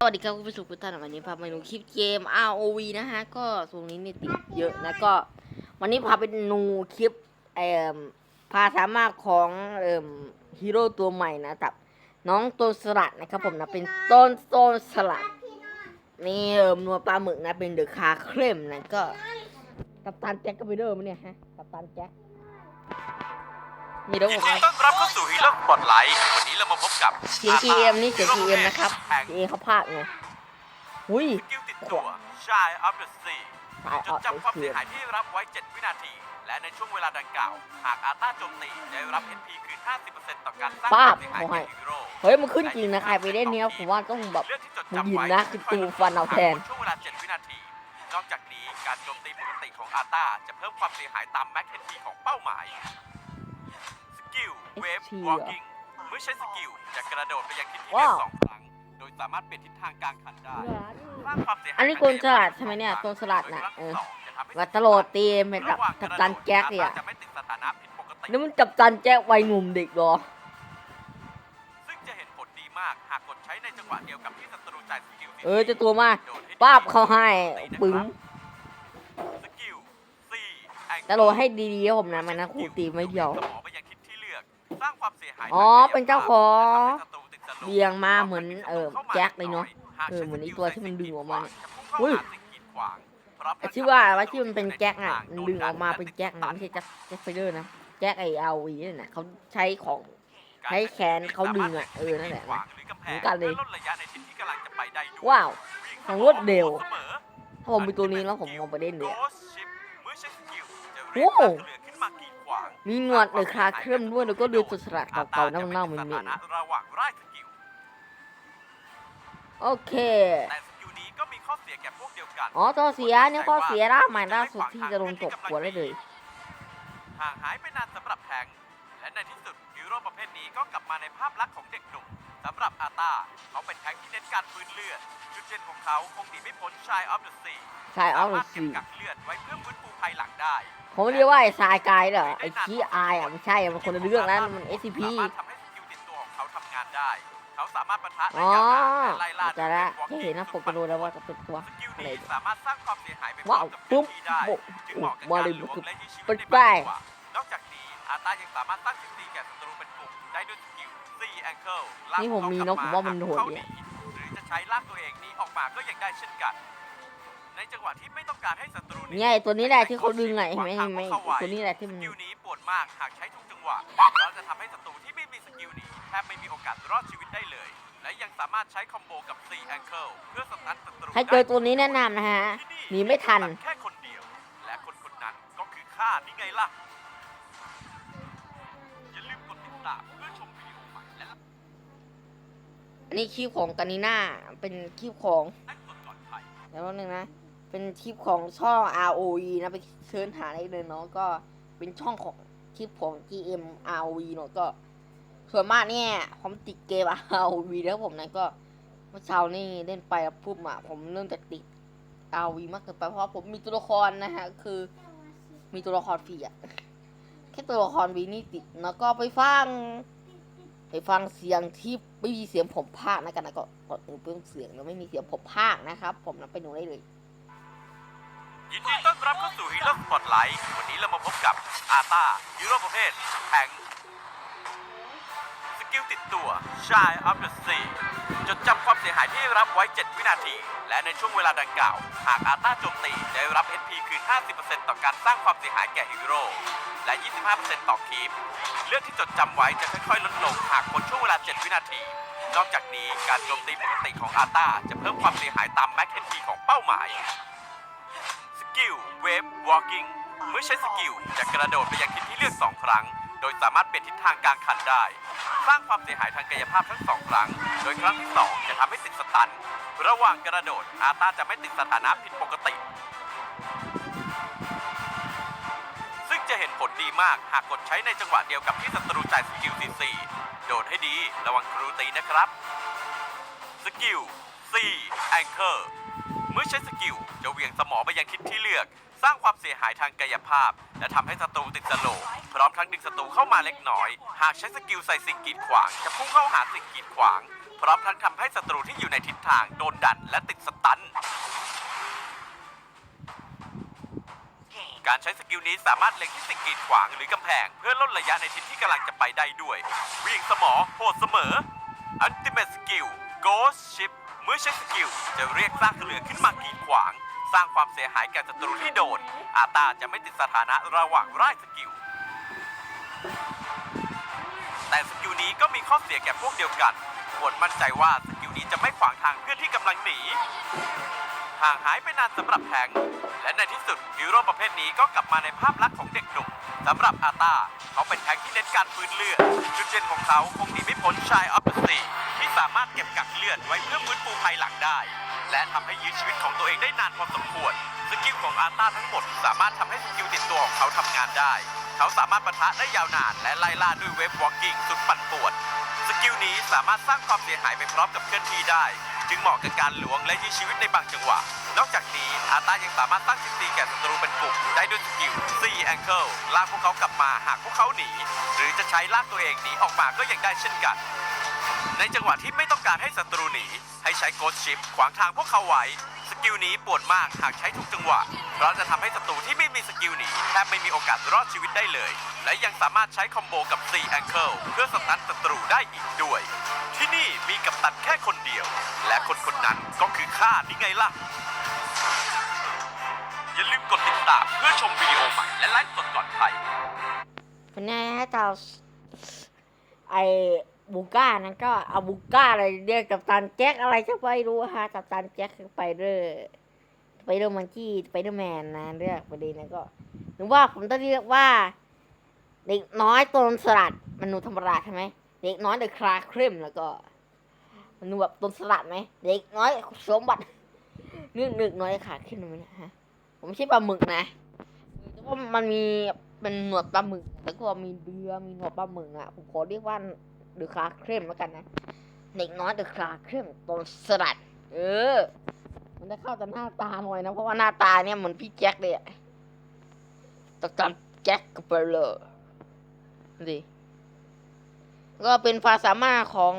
สวัสดีครับคุณผู้ชมทุกท่านวันนี้พามาดูคลิปเกม ROV นะฮะ ก็ตรงนี้เนี่ยติดเยอะนะก็ วันนี้พาไปดูคลิปเอ่อพาสามารถของเอ่อฮีโร่ตัวใหม่นะกับน้องต้นสลัดนะครับผมนะเป็นต้นต้นสลัดนี่เอ่อนัวปลาหมึกนะเป็นเดอะคาเครมนะก็กัปตันแจ็คก็ไปเดิมมั้ยเนี่ยฮะกัปตันแจ็ค มีด้วยยิผนมดีไหมต้อนรับเข้าสู่ฮีโร่สปอตไลท์วันนี้เรามาพบกับเสียง GM นี่เสียง GM นะครับ แห่ง GM เขาพากย์ไงอุ้ยสกิลติดตัว Shy of the Sea สายจอดอกจำความเสียหายที่รับไว้ 7 วินาที และในช่วงเวลาดังกล่าว หากอาต้าโจมตีได้รับ HP คืน 50%ต่อการสร้างความเสียหายแก่ฮีโร่ เฮ้ย มันขึ้นจริงนะใครไปเล่นเนี้ยผมว่าต้องแบบเลือกที่จดมึงจำยินไว้นะคือตูฟันเอาแทนหกหมดช่วงเวลา 7 วินาที นอกจากนี้การโจมตีปกติของอาต้าจะเพิ่มความเสียหายตามแม็ก HP ของเป้าหมายส กิลเวฟ HP วอล์กิ้งเมื่อใช้สกิลจะกระโดดไปยังทิศที่ว้าเลือกวสองครั้ง โดยสามารถเปลี่ยนทิศทางกลางคันได้สร้างความเสียหายอันนี้โกนสลัดใช่ไหมเนี่ยโกนสลัดน่ะเออ วัตโลตีไปกับกับตันแจ็คเนี่ยจะไม่ติดสถานะผิดปกติ นี่มันกับตันแจ็ควัยหนุ่มเด็กเหรอ ซึ่งจะเห็นผลดีมากหากกดใช้ในจังหวะเดียวกับที่ศัตรูจ่ายสกิลเออเจะตัวมากโดดให้ป้าบเขาให้ปึ้งสกิล C แต่โหลดให้ดีๆครับผมนะมันนะครูตีไม่เดียว สมองไป สร้างความเสียหายอ๋อทางกายภาพเป็นเจ้าของและทำให้ศัตรูติดสโลว์เบียงมาเหมือนเออแจ็คเลยเนาะหากเออเหมือนไอ้ตัวที่มันดึงออกมาเนี่ยจะพุ่งเข้าอุ้ยหาสิ่งกีดขวางพร้อมไอ้ทั้งที่ว่าว่าที่มันเป็นแจ็คอะมันดึงออกมาเป็นแจ็คนะไม่ใช่แจ็คแจ็คไฟเดอร์นะแจ็คไอเอาวีนี่นน่ะเขาใช้ของให้แขนเขาดึงอะเออนั่นแหละขวางหรือกำแพเหมืงอนกันเลยพื่อลดระยะในทิศที่กำลังจะไปได้ด้วยว้าววิ่งของรวดเร็วสมอถ้าผมมีตัวนี้แล้วผมมองไปเล่นเนี่ย Ghost Ship เมื่อใช้สกิลจะเรีโอ้ มากีดขวางมีหนวดเลยคาเครื่องด้วยแล้วก็เดือดสุดสลัดเก่าๆเน่าๆเหม็นสถานะระหว่างไร่สกิลๆโอเคแต่สกิลนี้ก็มีข้อเสียแก่พวกเดียวกันอ๋อตัวเสียเนี่ยข้อเสียล่าใหม่ล่าสุดที่จะลงจบหัวได้เลยห่างหายไปนานสำหรับแทงค์และในที่สุดฮีโร่ประเภทนี้ก็กลับมาในภาพลักษณ์ของเด็กหนุ่ม สำหรับอาตาเขาเป็นแทงค์ที่เน้นการฟื้นเลือด จุดเด่นของเขาคงหนีไม่พ้นชายออฟเดอะซีใช่เอาสาเลมายรถเก็บสิกักเลือดไว้เพื่อฟื้นฟูภายหลังได้ผมเรียกว่าไอ้ทรายกายเหรอไอ้ขี้อายอะไม่ใช่อะมันคนละเรื่องนะมัน SCP สามารถทำให้สกิลติดตัวของเขาทำงานได้ เขาสามารถปะทะอ๋ได้ออย่างหนักและไล่ล่าจะละด้วยแค่เห็นนะผมก็รู้แล้วว่าจะเป็นตัวสกิลอะไรนี้สามารถสร้างความเสียหายไปว้าวกับปุ๊บพื้นที่ได้โบจึงเหมาะกับมาการเลยล้วงปุ๊บและยื้อชีวิตเป็นในไปบางจังหวะนอกจากนี้อาตายังสามารถสร้างสิ่งดีแก่ศัตรูเป็นกลุ่มได้ด้วยสกิล C ankle ลากนี่ผมมีนะผมว่ามันโหดเขาเนี่ยหรือจะใช้ลากตัวเองหนี้ออกมาก็ยังได้เช่นกัน ในจังหวะที่ไม่ต้องการให้ศัตรูหเนี่ยไอ้ตัวนี้แหละที่เขาดึงไงเห็นไหมขวาเห็นไหมทางเข้าไตัวนี้แหละที่สมันกิลนี้ปวดมากหากใช้ทุกจังหวะเพราะจะทำให้ศัตรูที่ไม่มีสกิลนี้แทบไม่มีโอกาสรอดชีวิตได้เลย และยังสามารถใช้คอมโบกับ C ankle เพื่อสตันศัตรูใครเจอตัวนี้แนะนำนะฮะที่หนีไม่ทันแค่คนเดียวและคนคนนั้นก็คือข้านี่ไงล่ะ อันนี้คลิปของกานิน่าเป็นคลิปของแจ้งเตือนก่อนใครเดี๋ยวนึงนะ เป็นคลิปของช่อง ROE นะไปเชิญหาได้เลยเนาะก็เป็นช่องของคลิปของ GM ROE เนาะก็ ส่วนมากเนี่ยผมติดเกม ROE แล้วผมนะก็เมื่อเช้านี่เล่นไปแล้วปุ๊บอะผมเริ่มจะติด ROE มากเกินไปเพราะผมมีตัวละครนะฮะคือมีตัวละครฟรีอะแค่ตัวละครวีนี่ติดแล้วก็ไปฟัง ไปฟังเสียงที่ ไม่มีเสียงผมพากนะกันนะก็กดเพิ่มเสียงแล้วไม่มีเสียงผมพากนะครับ ผมนะไปดูได้เลยยินดีต้อนรับเข้าสู่ฮีโร่สปอตไลท์วันนี้เรามาพบกับอาตาฮีโร่ประเภทแทงสกิลติดตัวชายอัพเดตสี่ จดจำความเสียหายที่รับไว้ 7 วินาที และในช่วงเวลาดังกล่าว หากอาตาโจมตีได้รับ HP คืน 50%ต่อการสร้างความเสียหายแก่ฮีโร่และ 25%ต่อคีปเลือดที่จดจำไว้จะค่อยๆลดลงหากหมดช่วงเวลา 7 วินาที นอกจากนี้การโจมตีปกติของอาตาจะเพิ่มความเสียหายตามแม็ก HP ของเป้าหมาย สกิลเวฟวอล์กิ้งเมื่อใช้สกิลจะกระโดดไปยังทิศที่เลือก 2 ครั้ง โดยสามารถเปลี่ยนทิศทางกลางคันได้ สร้างความเสียหายทางกายภาพทั้ง2ครั้ง โดยครั้งที่2จะทำให้ติดสตัน ระหว่างกระโดดอาตาจะไม่ติดสถานะผิดปกติ ซึ่งจะเห็นผลดีมากหากกดใช้ในจังหวะเดียวกับที่ศัตรูจ่ายสกิล C4 โดดให้ดีระวังครูตีนะครับ สกิล C Anchor มื่อใช้สกิลจะเวียงสมองไปยังทิศที่เลือก สร้างความเสียหายทางกายภาพ และทำให้ศัตรูติดสโลพร้อมทั้งดึงศัตรูเข้ามาเล็กน้อย หากใช้สกิลใส่สิ่งกีดขวาง จะพุ่งเข้าหาสิ่งกีดขวาง พร้อมทั้งทำให้ศัตรูที่อยู่ในทิศทางโดนดันและติดสตันการใช้สกิลนี้สามารถเล็งที่สิ่งกีดขวางหรือกำแพง เพื่อลดระยะในทิศที่กำลังจะไปได้ด้วย วิ่งสมอโหดเสมอ Ultimate Skill Ghost Ship มื่อใช้สกิลจะเรียกซากเรือขึ้นมากีดขวาง สร้างความเสียหายแก่ศัตรูที่โดน อาตาจะไม่ติดสถานะระหว่างไร่สกิล แต่สกิลนี้ก็มีข้อเสียแก่พวกเดียวกัน ควรมั่นใจว่าสกิลนี้จะไม่ขวางทางเพื่อนที่กำลังหนี ห่างหายไปนานสำหรับแพงและในที่สุดฮีโร่ประเภทนี้ก็กลับมาในภาพลักษณ์ของเด็กหนุ่มสำหรับอาตา เขาเป็นแทงที่เน้นการฟื้นเลือดจุดเด่นของเขาคงหนีไม่พ้นชายออฟเดอะซี สามารถเก็บกักเลือดไว้เพื่อฟื้นฟูภายหลังได้ และทำให้ยื้อชีวิตของตัวเองได้นานพอสมควรสกิลของอาตาทั้งหมด สามารถทำให้สกิลติดตัวของเขาทำงานได้ เขาสามารถปะทะได้ยาวนานและไล่ล่าด้วยเวฟวอล์กิ้งสุดปั่นป่วนสกิลนี้สามารถสร้างความเสียหายไปพร้อมกับเคลื่อนที่ได้ จึงเหมาะกับการหลวงและยื้อชีวิตในบางจังหวะ นอกจากนี้อาตายังสามารถสร้งจิตตีแก่ศัตรูเป็นกลุ่มได้ด้วยสกิล C Ankle ลากพวกเขากลับมาหากพวกเขาหนี หรือจะใช้ลากตัวเองหนีออกมาก็ยังได้เช่นกัน ในจังหวะที่ไม่ต้องการให้ศัตรูหนี ให้ใช้โกดชิปขวางทางพวกเขาไว้ สกิลนี้ปวดมากหากใช้ถูกจังหวะ เพราะจะทำให้ศัตรูที่ไม่มีสกิลหนีแทบไม่มีโอกาสรอดชีวิตได้เลย และยังสามารถใช้คอมโบกับ C Ankle เพื่อสตันศัตรูได้อีกด้วย ที่นี่มีกัปตันแค่คนเดียว และคนคนนั้นก็คือข้านี่ไงล่ะ อย่าลืมกดติดตามเพื่อชมวิดีโอใหม่และไลฟ์สดก่อนใครเป็นไงฮะเจ้าไอ บูก้านั้นก็เอาบูก้าอะไรเรียกกับตันแจ็คอะไรจะไปรู้ฮะกับตันแจ็คไปเดอร์ไปเดอร์มันกี้ไปเดอร์แมนนะเรียกประเด็นนั้นก็หรือว่าผมต้องเรียกว่า เด็กน้อยตนสลัดมันหนูธรรมดาใช่ไหมเด็กน้อยเดอะคลาครมแล้วก็มันหนูแบบตนสลัดไหมเด็กน้อยสมบัตินึกนึกน้อยขาขึ้นไหมนะฮะผมไม่ใช่ปลาหมึกนะแต่ว่ามันมีเป็นหนวดปลาหมึกแล้วก็มีเดือมีหนวดปลาหมึกอะผมขอเรียกว่า เดอะคลาเครมแล้วกันนะเด็กน้อยเดอะคลาเครมตนสลัด เออ มันจะเข้าแต่หน้าตาหน่อยนะ เพราะว่าหน้าตาเนี่ยเหมือนพี่แจ็คเลยอะตะกันแจ็คกับเบลเลอร์ดิก็เป็นความสามารถของ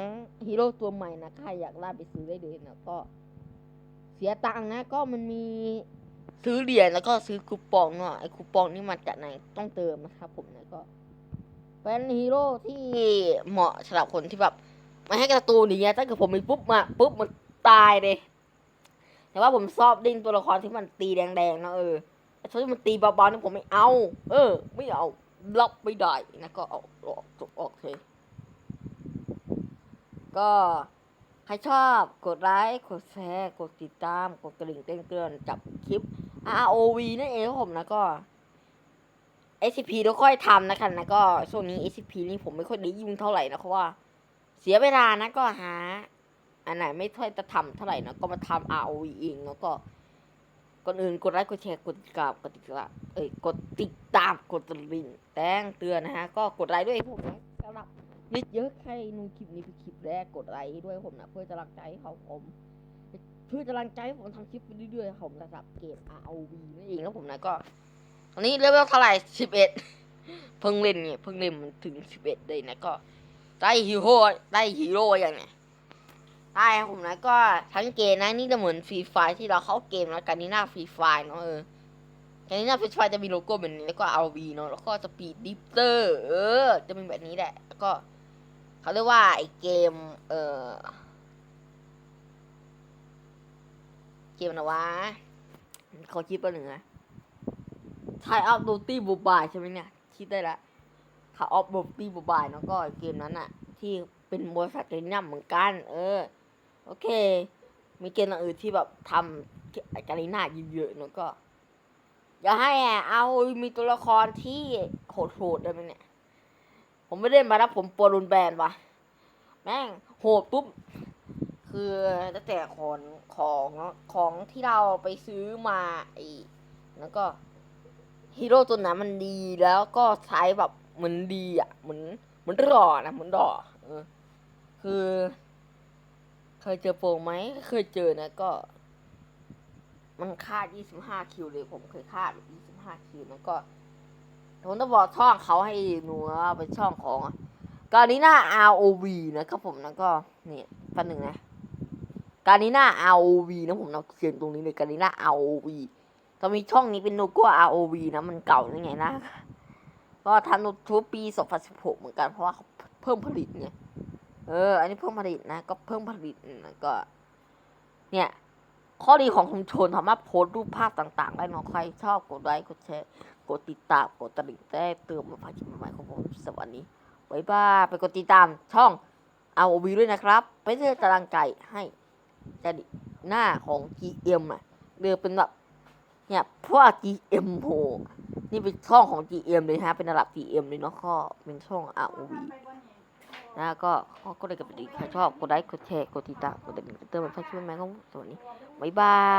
ฮีโร่ตัวใหม่นะใครอยากล่าไปซื้อได้เลยนะก็ เสียตังค์นะ ก็มันมีซื้อเหรียญแล้วก็ซื้อคูปองเนาะไอ้คูปองนี่มาจากไหนต้องเติมนะครับผมนะก็ เป็นฮีโร่ที่เหมาะสำหรับคนที่แบบไม่ให้กระตูนอย่างเงี้ยถ้าเกิดผมมีปุ๊บมาปุ๊บมันตายเลยแต่ว่าผมชอบดิ้นตัวละครที่มันตีแดงๆนะเออแต่ถ้ามันตีเบาๆนี่ผมไม่เอา เออ ไม่เอารับไม่ได้นะก็เอาออกจบออกเลยก็ใครชอบกดไลค์กดแชร์กดติดตาม กดกระดิ่งแจ้งเตือนจับคลิป ROV นั่นเองครับผมนะก็ SCP เราค่อยทำนะครับนะก็ช่วงนี้ SCP นี่ผมไม่ค่อยได้ยุ่งเท่าไหร่นะเพราะว่า เสียเวลานะก็หา อันไหนไม่ค่อยจะทำเท่าไหร่นะก็มาทำ ROV เองแล้วก็ก่อนอื่นกดไลค์กดแชร์กดติดตามกดติดตามเอ้ยกดติดตามกดกระดิ่งแจ้งเตือนนะฮะก็กดไลค์ด้วยผมนะสำหรับนิดเยอะใครนูคลิปนี้เป็นคลิปแรกกดไลค์ด้วยผมนะเพื่อจะรังใจให้เขาผมเพื่อจะรังใจให้ผมทำคลิปไปเรื่อยๆผมสำหรับเกม ROV นั่นเองแล้วผมนะก็ อนนี้เลเวลเท่าไหร่สิบเอ็ดเพิ่งเล่นเนี่ยเพิ่งเล่นมันถึงสิบเอ็ดเลยนะก็ได้ฮีโร่ได้ฮีโร่อย่างเนี้ยได้ครับผมนะก็ทั้งเกมนะนี่จะเหมือนฟรีไฟที่เราเข้าเกมแล้วกันนี่หน้าฟรีไฟเนาะเออกันนี่หน้าฟรีไฟจะมีโลโก้แบบนี้แล้วก็ ROV เนาะแล้วก็สปีดดิฟเตอร์เออ จะเป็นแบบนี้แหละ แล้วก็เขาเรียกว่าไอเกม เออเกมนะวะเขาคิดว่าหนึ่งนะ ไทยอัพดูตี้บูบายใช่ไหมเนี่ย คิดได้ละเขาออฟบูตี้บูบายเนาะก็เกมนั้นอะที่เป็นบริษัทเกมย่ำเหมือนกัน เออ โอเค มีเกมอื่นที่แบบทำการีน่าเยอะๆเนาะก็ อย่าให้อะเอามีตัวละครที่โหดๆได้ไหมเนี่ย ผมไม่ได้มาแล้วผมปวรุนแบนวะแม่งโหดปุ๊บคือตั้งแต่ของของของที่เราไปซื้อมาไอ้แล้วก็ ฮีโร่ตัวนั้นมันดีแล้วก็ใช้แบบเหมือนดีอะเหมือนเหมือนรอนะเหมือนรอเออ คือ เคยเจอโปรไหมเคยเจอนะก็ มันคาด 25 คิวเลยผมเคยคาด 25 คิวนะก็ผมต้องบอกช่องเขาให้หนูว่าเป็นช่องของการนี้หน้า ROV นะครับผมแล้วก็นี่ปป๊บหนึ่งนะการีน่า ROV นะผมเอาเขียนตรงนี้เลยการีน่า ROV ตอนมีช่องนี้เป็นโลโก้ ROV นะมันเก่ายังไงนะก็ทำนูทูปปี2016เหมือนกันเพราะว่าเขาเพิ่มผลิตไงเออ อันนี้เพิ่มผลิตนะ ก็เพิ่มผลิตนะก็ เนี่ย ข้อดีของชุมชนสามารถโพสต์รูปภาพต่างๆ ได้เนาะใครชอบกดไลค์กดแชร์กดติดตามกดติ่งได้เติมมาภายคลิปใหม่ของผมสวัสดีบ๊ายบาไปกดติดตามช่อง ROV ด้วยนะครับ ไปเพื่อกำลังใจให้จะดิหน้าของ GM อะเรือเป็นแบบ เนี่ยพวก GM โหนี่เป็นช่องของ GM เลยฮะ เป็นระดับ GM เลยเนาะก็เป็นช่อง ROV นะก็ก็เลยกับดีใครชอบกดไลค์กดแชร์กดติดตามกดติดตามเติมเป็นช่วยไหมก็สวัสดีบ๊ายบาย